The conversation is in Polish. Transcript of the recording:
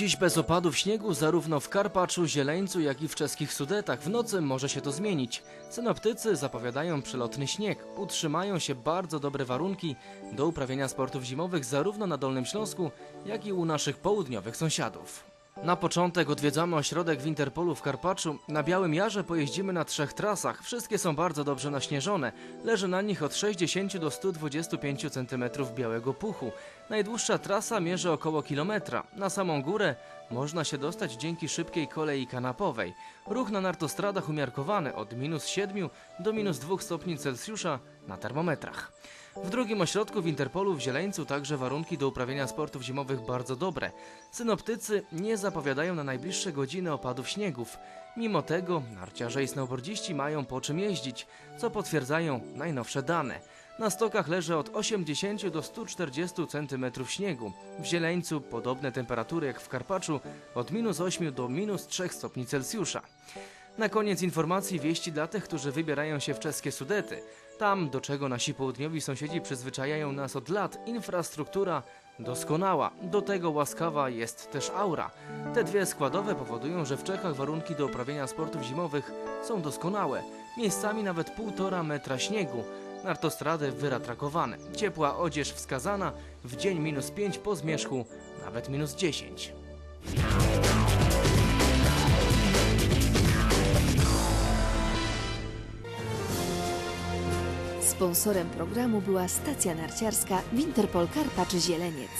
Dziś bez opadów śniegu zarówno w Karpaczu, Zieleńcu, jak i w czeskich Sudetach. W nocy może się to zmienić. Synoptycy zapowiadają przelotny śnieg. Utrzymają się bardzo dobre warunki do uprawiania sportów zimowych zarówno na Dolnym Śląsku, jak i u naszych południowych sąsiadów. Na początek odwiedzamy ośrodek Winterpolu w Karpaczu. Na Białym Jarze pojeździmy na trzech trasach. Wszystkie są bardzo dobrze naśnieżone. Leży na nich od 60 do 125 cm białego puchu. Najdłuższa trasa mierzy około kilometra. Na samą górę można się dostać dzięki szybkiej kolei kanapowej. Ruch na nartostradach umiarkowany od minus 7 do minus 2 stopni Celsjusza na termometrach. W drugim ośrodku w Interpolu w Zieleńcu także warunki do uprawiania sportów zimowych bardzo dobre. Synoptycy nie zapowiadają na najbliższe godziny opadów śniegów. Mimo tego narciarze i snowboardziści mają po czym jeździć, co potwierdzają najnowsze dane. Na stokach leży od 80 do 140 cm śniegu. W Zieleńcu podobne temperatury jak w Karpaczu od minus 8 do minus 3 stopni Celsjusza. Na koniec informacji wieści dla tych, którzy wybierają się w czeskie Sudety. Tam, do czego nasi południowi sąsiedzi przyzwyczajają nas od lat, infrastruktura doskonała. Do tego łaskawa jest też aura. Te dwie składowe powodują, że w Czechach warunki do uprawiania sportów zimowych są doskonałe. Miejscami nawet półtora metra śniegu. Nartostrady wyratrakowane. Ciepła odzież wskazana. W dzień minus 5 po zmierzchu nawet minus 10. Sponsorem programu była stacja narciarska Winterpol Karpacz Zieleniec.